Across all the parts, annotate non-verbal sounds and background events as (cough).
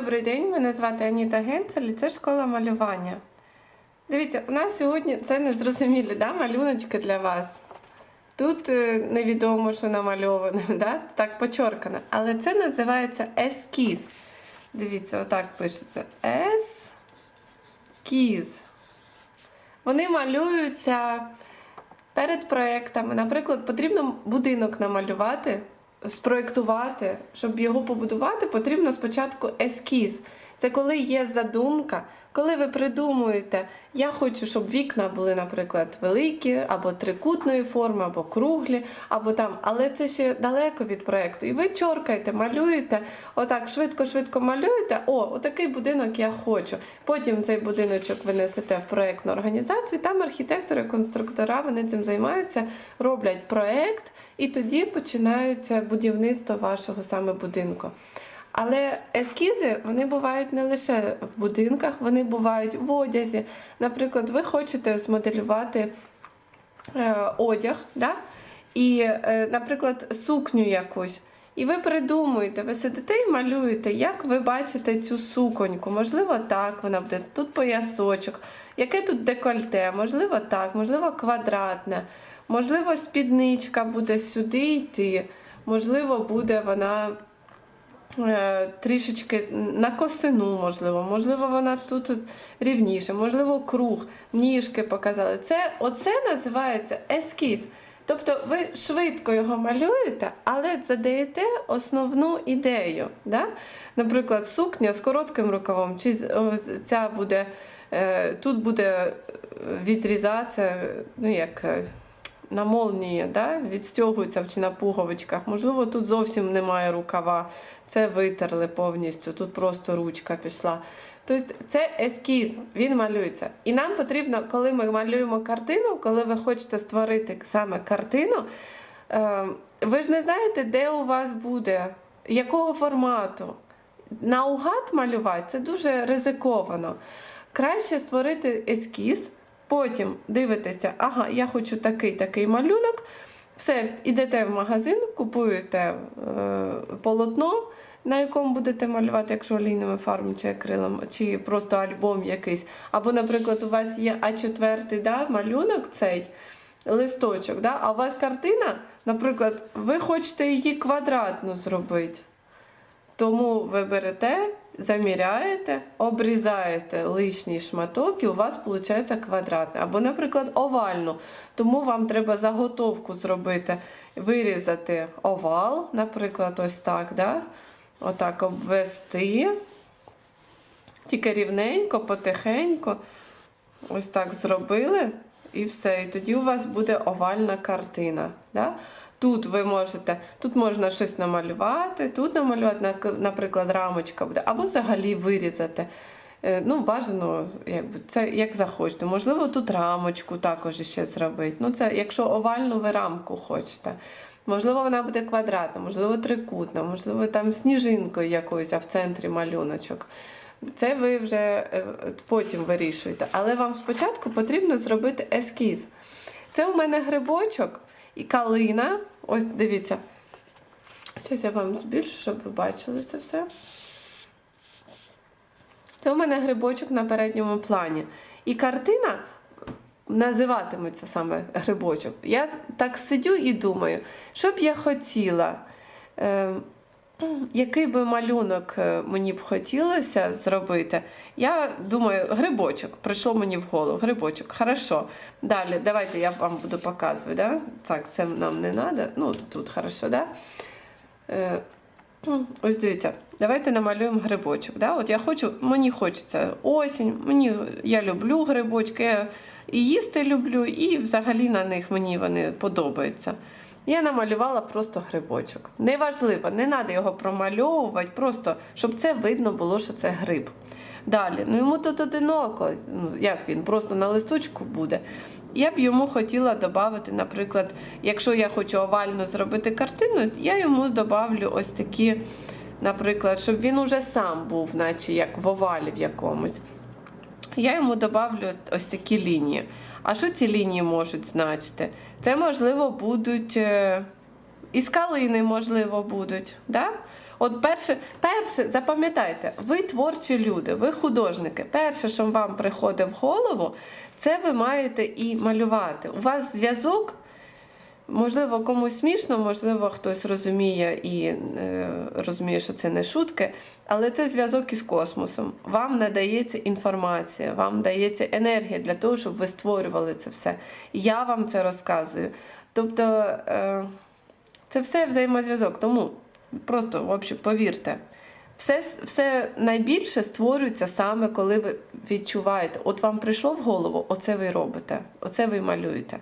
добрий день. Мене звати Аніта Генцель і це школа малювання. Дивіться, у нас сьогодні це незрозумілі да, малюночки для вас. Тут е, невідомо, що намальовано, (laughs) да? так почоркано. Але це називається ескіз. Дивіться, отак пишеться. Ескіз. Вони малюються перед проєктами. Наприклад, потрібно будинок намалювати, спроєктувати. Щоб його побудувати, потрібно спочатку ескіз. Це коли є задумка, коли ви придумуєте, я хочу, щоб вікна були, наприклад, великі, або трикутної форми, або круглі, або там, але це ще далеко від проєкту. І ви чоркаєте, малюєте, отак швидко-швидко малюєте. О, отакий будинок я хочу. Потім цей будиночок ви несете в проєктну організацію, там архітектори, конструктора, вони цим займаються, роблять проєкт, і тоді починається будівництво вашого саме будинку. Але ескізи вони бувають не лише в будинках, вони бувають в одязі. Наприклад, ви хочете змоделювати е, одяг, да? і, е, наприклад, сукню якусь. І ви придумуєте, ви сидите і малюєте, як ви бачите цю суконьку. Можливо, так вона буде, тут поясочок, яке тут декольте, можливо, так, можливо, квадратне, можливо, спідничка буде сюди йти, можливо, буде вона трішечки на косину, можливо, можливо, вона тут рівніше, можливо, круг, ніжки показали. Це, оце називається ескіз. Тобто ви швидко його малюєте, але задаєте основну ідею. Да? Наприклад, сукня з коротким рукавом, чи ця буде, е, тут буде е, відрізатися, ну як. На молнії, да? відстягується чи на пуговичках. Можливо, тут зовсім немає рукава. Це витерли повністю, тут просто ручка пішла. Тобто це ескіз, він малюється. І нам потрібно, коли ми малюємо картину, коли ви хочете створити саме картину, е, ви ж не знаєте, де у вас буде, якого формату. Наугад малювати це дуже ризиковано. Краще створити ескіз, потім дивитеся, ага, я хочу такий такий малюнок. Все, ідете в магазин, купуєте е, полотно, на якому будете малювати, якщо олійними фарбами чи акрилом, чи просто альбом якийсь. Або, наприклад, у вас є А4 да, малюнок цей листочок, да, а у вас картина, наприклад, ви хочете її квадратну зробити. Тому ви берете, заміряєте, обрізаєте лишній шматок, і у вас виходить квадратне. Або, наприклад, овальну. Тому вам треба заготовку зробити, вирізати овал, наприклад, ось так. Да? Отак обвести. Тільки рівненько, потихеньку. Ось так зробили. І все. І тоді у вас буде овальна картина. Да? Тут ви можете, тут можна щось намалювати, тут намалювати, наприклад, рамочка буде, або взагалі вирізати. Е, Ну, бажано, якби це як захочете. Можливо, тут рамочку також ще зробити. Ну, це якщо овальну ви рамку хочете. Можливо, вона буде квадратна, можливо, трикутна, можливо, там сніжинкою якоюсь, а в центрі малюночок. Це ви вже е, потім вирішуєте. Але вам спочатку потрібно зробити ескіз. Це у мене грибочок і калина. Ось дивіться. Зараз я вам збільшу, щоб ви бачили це все. Це у мене грибочок на передньому плані. І картина називатиметься саме грибочок. Я так сидю і думаю, що б я хотіла. Який би малюнок е, мені б хотілося зробити? Я думаю, грибочок. Прийшло мені в голову. Грибочок. Хорошо. Далі, давайте я вам буду показувати. Да? Так, це нам не треба. Ну, тут хорошо, да? Е, Ось дивіться, давайте намалюємо грибочок. Да? От я хочу, мені хочеться осінь, мені, я люблю грибочки, я і їсти люблю, і взагалі на них мені вони подобаються. Я намалювала просто грибочок. Неважливо, не треба його промальовувати, просто щоб це видно було, що це гриб. Далі, ну йому тут одиноко, ну як він, просто на листочку буде. Я б йому хотіла додати, наприклад, якщо я хочу овально зробити картину, я йому додавлю ось такі, наприклад, щоб він уже сам був, наче як в овалі в якомусь. Я йому додавлю ось такі лінії. А що ці лінії можуть значити? Це, можливо, будуть е, і скалини, можливо, будуть. Да? От перше, перше, запам'ятайте, ви творчі люди, ви художники. Перше, що вам приходить в голову, це ви маєте і малювати. У вас зв'язок, можливо, комусь смішно, можливо, хтось розуміє і е, розуміє, що це не шутки, але це зв'язок із космосом. Вам надається інформація, вам дається енергія для того, щоб ви створювали це все. Я вам це розказую. Тобто. Е, це все взаємозв'язок. Тому просто в повірте, все, все найбільше створюється саме коли ви відчуваєте. От вам прийшло в голову, оце ви робите, оце ви малюєте.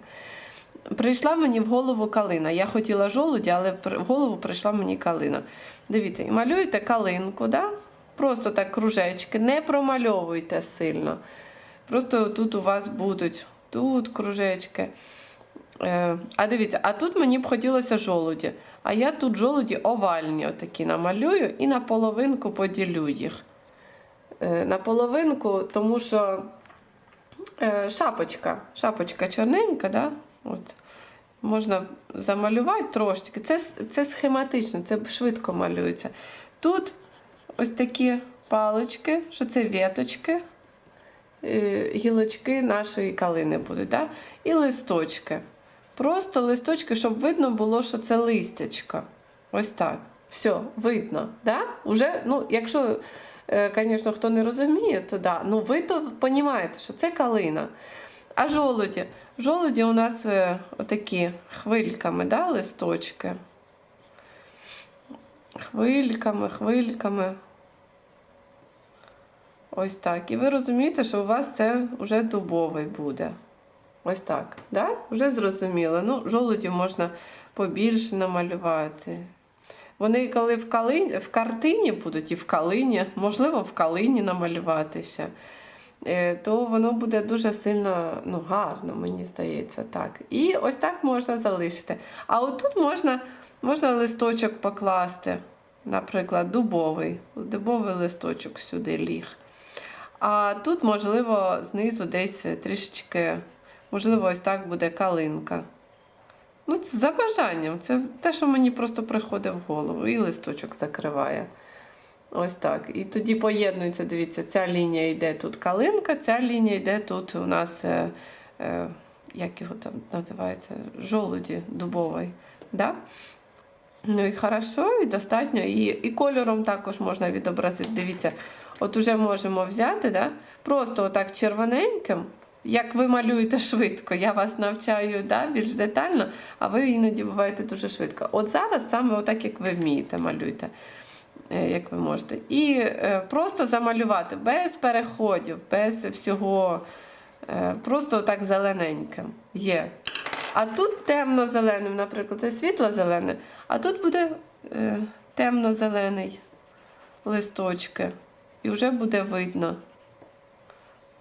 Прийшла мені в голову калина. Я хотіла жолуді, але в голову прийшла мені калина. Дивіться, і малюєте калинку, да? просто так кружечки, не промальовуйте сильно. Просто тут у вас будуть тут кружечки. Е, а дивіться, а тут мені б хотілося жолуді. А я тут жолуді овальні отакі намалюю і на половинку поділю їх. Е, на половинку, тому що е, шапочка, шапочка чорненька, да? От. можна замалювати трошечки. Це, це схематично, це швидко малюється. Тут ось такі палички, що це віточки, е, гілочки нашої калини будуть, да? і листочки. Просто листочки, щоб видно було, що це листячко. Ось так. Все, видно. Да? Уже, ну, якщо, звісно, хто не розуміє, то да. Ну, ви то розумієте, що це калина. А жолуді? Жолуді у нас е, отакі хвильками, да, листочки. Хвильками, хвильками. Ось так. І ви розумієте, що у вас це вже дубовий буде. Ось так. Да? Вже зрозуміло. Ну, жолудів можна побільше намалювати. Вони, коли в калині, в картині будуть і в калині, можливо, в калині намалювати ще, е, то воно буде дуже сильно ну, гарно, мені здається. так. І ось так можна залишити. А отут можна, можна листочок покласти, наприклад, дубовий. Дубовий листочок сюди ліг. А тут, можливо, знизу десь трішечки. Можливо, ось так буде калинка. Ну, це за бажанням. Це те, що мені просто приходить в голову. І листочок закриває. Ось так. І тоді поєднується, дивіться, ця лінія йде тут калинка, ця лінія йде тут у нас, е, е, як його там називається, жолуді дубовий. Да? Ну і хорошо, і достатньо. І, і кольором також можна відобразити. Дивіться, от уже можемо взяти, да? просто отак червоненьким. Як ви малюєте швидко, я вас навчаю да, більш детально, а ви іноді буваєте дуже швидко. От зараз саме отак, як ви вмієте, малюйте, е, як ви можете. І е, просто замалювати без переходів, без всього, е, просто так зелененьким є. А тут темно-зеленим, наприклад, це світло-зелене, а тут буде е, темно-зелений листочки. І вже буде видно.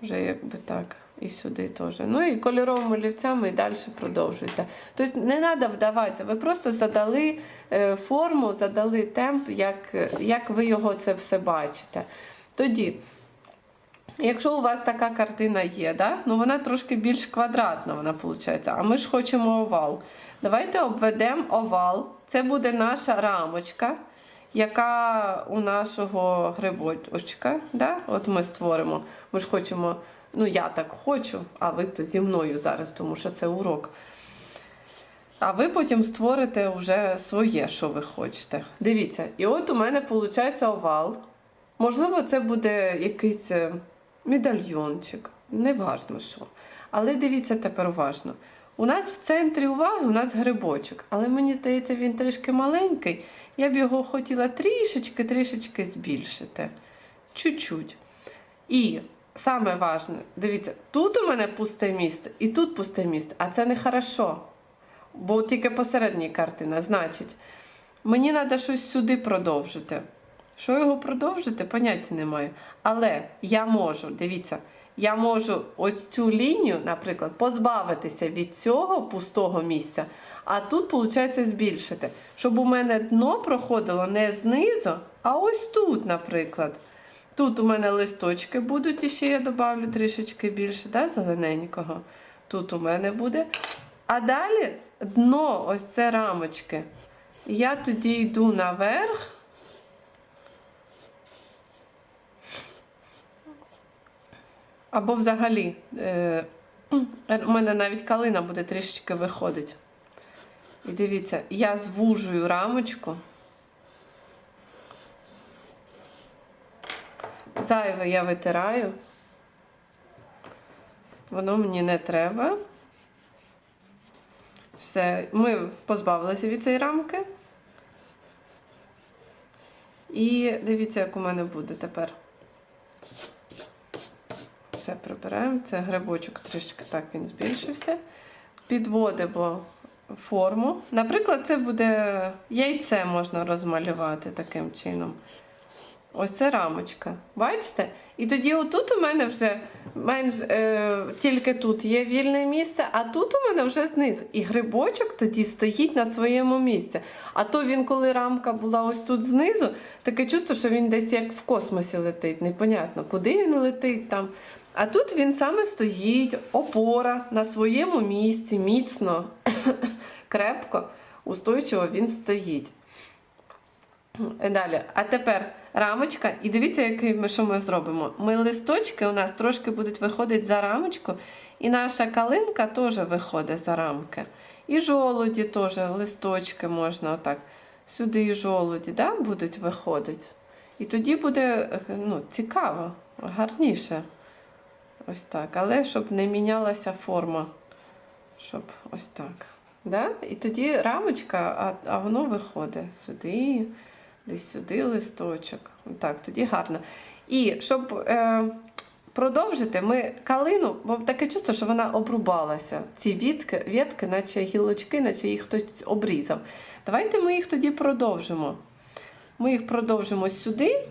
Вже якби так. І сюди теж. Ну і кольоровими олівцями і далі продовжуйте. Тобто не треба вдаватися, ви просто задали е, форму, задали темп, як, як ви його це все бачите. Тоді, якщо у вас така картина є, да? ну вона трошки більш квадратна, вона виходить, а ми ж хочемо овал. Давайте обведемо овал. Це буде наша рамочка, яка у нашого грибочка. Да? От ми створимо. Ми ж хочемо. Ну, я так хочу, а ви то зі мною зараз, тому що це урок. А ви потім створите вже своє, що ви хочете. Дивіться, і от у мене виходить овал. Можливо, це буде якийсь е, медальйончик. Неважно що. Але дивіться тепер уважно. У нас в центрі уваги у нас грибочок, але мені здається, він трішки маленький. Я б його хотіла трішечки-трішечки збільшити. Чуть-чуть. І саме важне, дивіться, тут у мене пусте місце і тут пусте місце, а це не хорошо. Бо тільки посередній картина. Значить, мені треба щось сюди продовжити. Що його продовжити, поняття не маю. Але я можу, дивіться, я можу ось цю лінію, наприклад, позбавитися від цього пустого місця, а тут, виходить, збільшити. Щоб у мене дно проходило не знизу, а ось тут, наприклад. Тут у мене листочки будуть, і ще я додавлю трішечки більше, да, зелененького. Тут у мене буде. А далі дно, ось це рамочки. Я тоді йду наверх. Або взагалі, е, е у мене навіть калина буде трішечки виходить. І дивіться, я звужую рамочку. Зайве я витираю. Воно мені не треба. Все, ми позбавилися від цієї рамки. І дивіться, як у мене буде тепер. Все прибираємо. Це грибочок трішки так він збільшився. Підводимо форму. Наприклад, це буде яйце можна розмалювати таким чином. Ось це рамочка. Бачите? І тоді отут у мене вже менш е, тільки тут є вільне місце, а тут у мене вже знизу. І грибочок тоді стоїть на своєму місці. А то він, коли рамка була ось тут знизу, таке чувство, що він десь як в космосі летить. Непонятно, куди він летить там. А тут він саме стоїть, опора на своєму місці, міцно, (coughs) крепко, устойчиво він стоїть. Е, Далі. А тепер рамочка. І дивіться, який ми, що ми зробимо. Ми листочки у нас трошки будуть виходити за рамочку, і наша калинка теж виходить за рамки. І жолуді теж, листочки можна отак. Сюди і жолуді да, будуть виходити. І тоді буде ну, цікаво, гарніше. Ось так. Але щоб не мінялася форма. Щоб ось так. Да? І тоді рамочка, а, а воно виходить сюди, десь сюди листочок. Так, тоді гарно. І щоб е, продовжити, ми калину, бо таке чувство, що вона обрубалася. Ці вітки, вітки, наче гілочки, наче їх хтось обрізав. Давайте ми їх тоді продовжимо. Ми їх продовжимо сюди,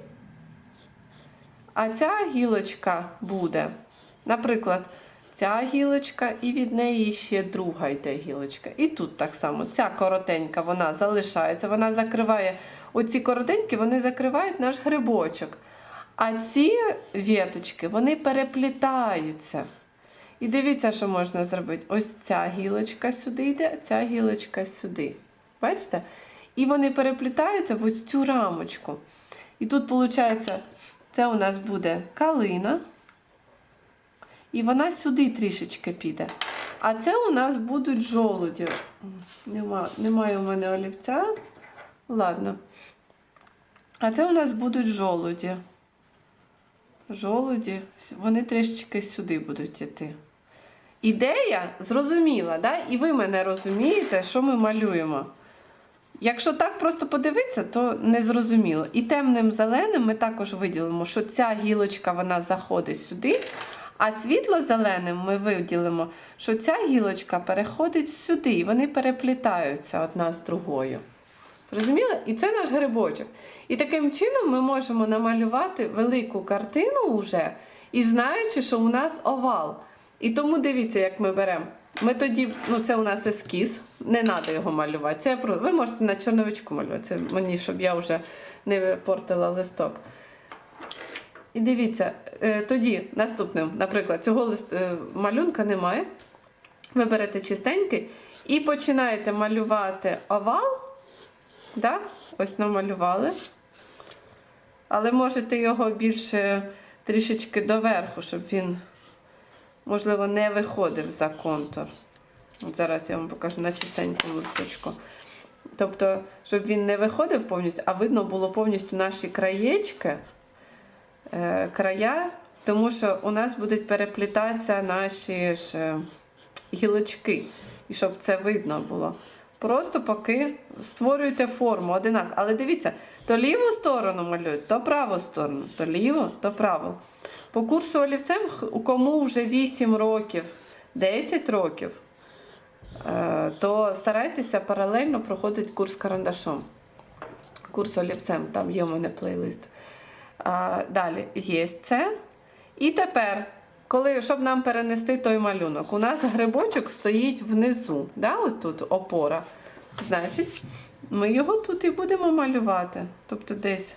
а ця гілочка буде, наприклад, ця гілочка, і від неї ще друга йде гілочка. І тут так само ця коротенька вона залишається, вона закриває оці коротенькі, вони закривають наш грибочок. А ці віточки, вони переплітаються. І дивіться, що можна зробити. Ось ця гілочка сюди йде, ця гілочка сюди. Бачите? І вони переплітаються в ось цю рамочку. І тут, виходить, це у нас буде калина. І вона сюди трішечки піде. А це у нас будуть жолуді. Нема, немає у мене олівця. Ладно. А це у нас будуть жолуді. Жолуді, вони трішечки сюди будуть йти. Ідея зрозуміла, да? і ви мене розумієте, що ми малюємо. Якщо так просто подивитися, то не зрозуміло. І темним зеленим ми також виділимо, що ця гілочка вона заходить сюди, а світло-зеленим ми виділимо, що ця гілочка переходить сюди, і вони переплітаються одна з другою. Зрозуміли? І це наш грибочок. І таким чином ми можемо намалювати велику картину вже, і знаючи, що у нас овал. І тому дивіться, як ми беремо. Ми тоді, ну це у нас ескіз, не треба його малювати. Це про... Ви можете на чорновичку малювати. Це мені, щоб я вже не портила листок. І дивіться, е, тоді наступним, наприклад, цього лист, е, малюнка немає. Ви берете чистенький і починаєте малювати овал. Да? Ось намалювали. Але можете його більше трішечки доверху, щоб він, можливо, не виходив за контур. От зараз я вам покажу на чистенькому листочку. Тобто, щоб він не виходив повністю, а видно було повністю наші краєчки, е, края, тому що у нас будуть переплітатися наші ж е, гілочки. І щоб це видно було. Просто поки створюєте форму одинак. Але дивіться, то ліву сторону малюють, то праву сторону, то ліву, то праву. По курсу олівцем, кому вже 8 років, 10 років, е, то старайтеся паралельно проходити курс карандашом. Курс олівцем, там є у мене плейлист. Далі є це. І тепер, коли, щоб нам перенести той малюнок, у нас грибочок стоїть внизу. Да? Ось тут опора. Значить, ми його тут і будемо малювати. Тобто десь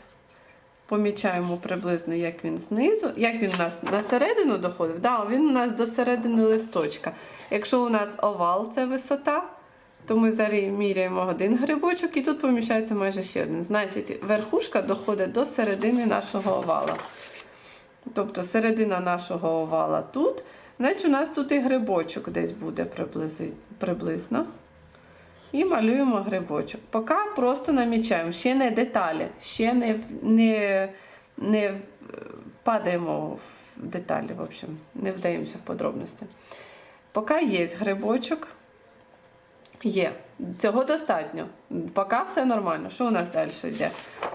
помічаємо приблизно, як він знизу. Як він у нас на середину доходив? Да, він у нас до середини листочка. Якщо у нас овал це висота, то ми зараз міряємо один грибочок і тут поміщається майже ще один. Значить, верхушка доходить до середини нашого овала. Тобто середина нашого овала тут. Значить, у нас тут і грибочок десь буде приблизно. І малюємо грибочок. Поки просто намічаємо, ще не деталі, ще не, не, не падаємо в деталі, в общем, не вдаємося в подробності. Поки є грибочок, є. Цього достатньо. Поки все нормально. Що у нас далі йде?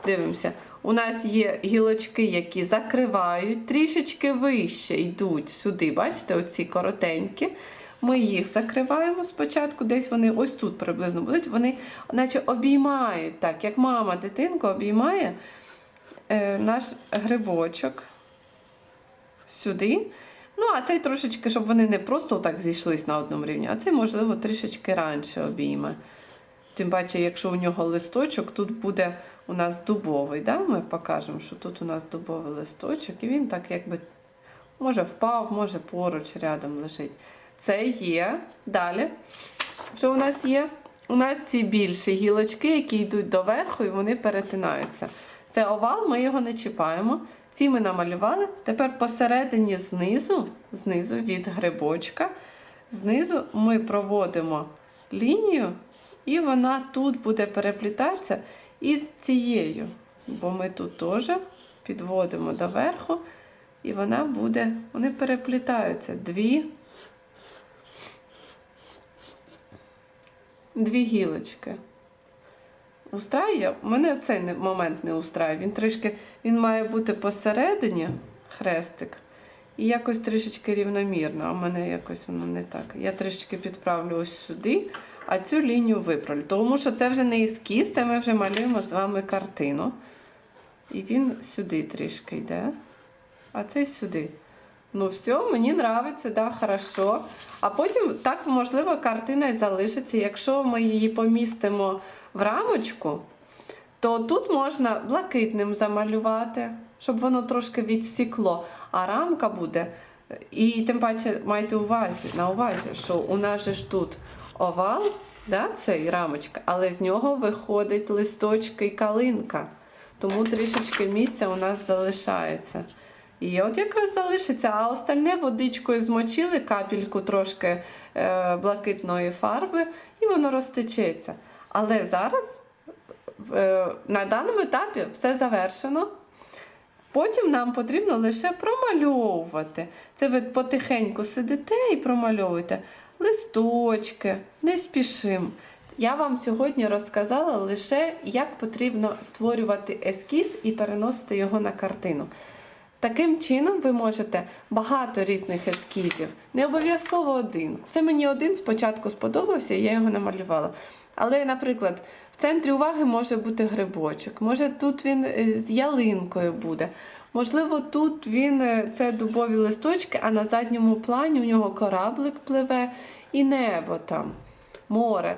Дивимося. У нас є гілочки, які закривають, трішечки вище йдуть сюди. Бачите, оці коротенькі. Ми їх закриваємо спочатку, десь вони ось тут приблизно будуть. Вони наче обіймають, так, як мама дитинку обіймає е, наш грибочок сюди. Ну, а цей трошечки, щоб вони не просто так зійшлись на одному рівні, а цей, можливо, трішечки раніше обійме. Тим паче, якщо у нього листочок, тут буде у нас дубовий. Да? Ми покажемо, що тут у нас дубовий листочок, і він так якби може впав, може поруч рядом лежить. Це є. Далі. Що у нас є? У нас ці більші гілочки, які йдуть доверху, і вони перетинаються. Це овал, ми його не чіпаємо. Ці ми намалювали. Тепер посередині знизу, знизу від грибочка, знизу ми проводимо лінію, і вона тут буде переплітатися із цією. Бо ми тут теж підводимо доверху, і вона буде, вони переплітаються. Дві, дві гілочки. Устраює? Мене цей момент не устраює. Він трішки він має бути посередині хрестик. І якось трішечки рівномірно, а в мене якось воно не так. Я трішечки підправлю ось сюди, а цю лінію виправлю. Тому що це вже не ескіз, це ми вже малюємо з вами картину. І він сюди трішки йде, а цей сюди. Ну, все, мені нравиться, да, хорошо. А потім так, можливо, картина і залишиться. Якщо ми її помістимо в рамочку, то тут можна блакитним замалювати, щоб воно трошки відсікло. А рамка буде. І тим паче майте увазі, на увазі, що у нас же ж тут овал, да, цей рамочка, але з нього виходить листочки і калинка. Тому трішечки місця у нас залишається. І от якраз залишиться, а остальне водичкою змочили капельку трошки е, блакитної фарби, і воно розтечеться. Але зараз е, на даному етапі все завершено. Потім нам потрібно лише промальовувати. Це ви потихеньку сидите і промальовуєте листочки, не спішимо. Я вам сьогодні розказала лише, як потрібно створювати ескіз і переносити його на картину. Таким чином ви можете багато різних ескізів, не обов'язково один. Це мені один спочатку сподобався, я його намалювала. Але, наприклад, в центрі уваги може бути грибочок, може тут він е, з ялинкою буде. Можливо, тут він е, це дубові листочки, а на задньому плані у нього кораблик пливе і небо там, море.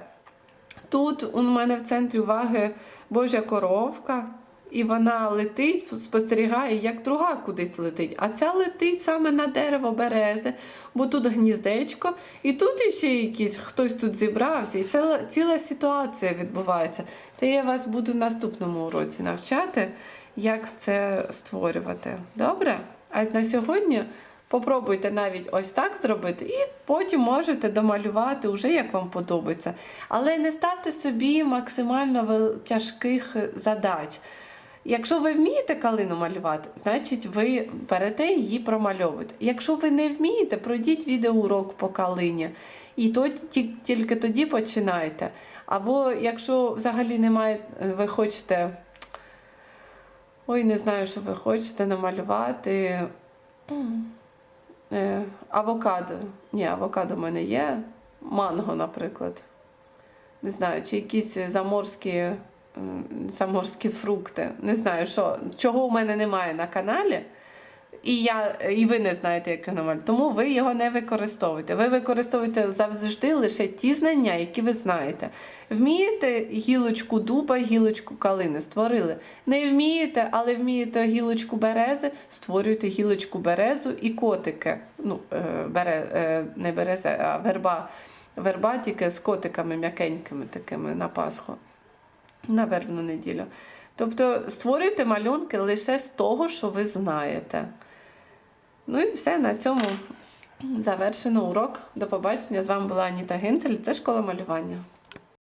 Тут у мене в центрі уваги Божа коровка, і вона летить, спостерігає, як друга кудись летить. А ця летить саме на дерево берези, бо тут гніздечко, і тут іще якийсь хтось тут зібрався, і ціла, ціла ситуація відбувається. Та я вас буду в наступному уроці навчати, як це створювати. Добре? А на сьогодні Попробуйте навіть ось так зробити, і потім можете домалювати вже як вам подобається. Але не ставте собі максимально тяжких задач. Якщо ви вмієте калину малювати, значить ви берете її промальовуєте. Якщо ви не вмієте, пройдіть відеоурок по калині. І то, тільки тоді починайте. Або якщо взагалі немає, ви хочете. Ой, не знаю, що ви хочете намалювати. Е, авокадо. Ні, авокадо в мене є. Манго, наприклад. Не знаю, чи якісь заморські, заморські фрукти. Не знаю, що, чого у мене немає на каналі. І, я, і ви не знаєте, як його намалювати. Тому ви його не використовуєте. Ви використовуєте завжди лише ті знання, які ви знаєте. Вмієте гілочку дуба, гілочку калини створили. Не вмієте, але вмієте гілочку берези, створюйте гілочку березу і котики. Ну, е, бере, е, не береза, а верба. Верба тільки з котиками м'якенькими такими на Пасху, на вербну неділю. Тобто створюйте малюнки лише з того, що ви знаєте. Ну і все на цьому завершено урок. До побачення. З вами була Аніта Гентель, Це школа малювання.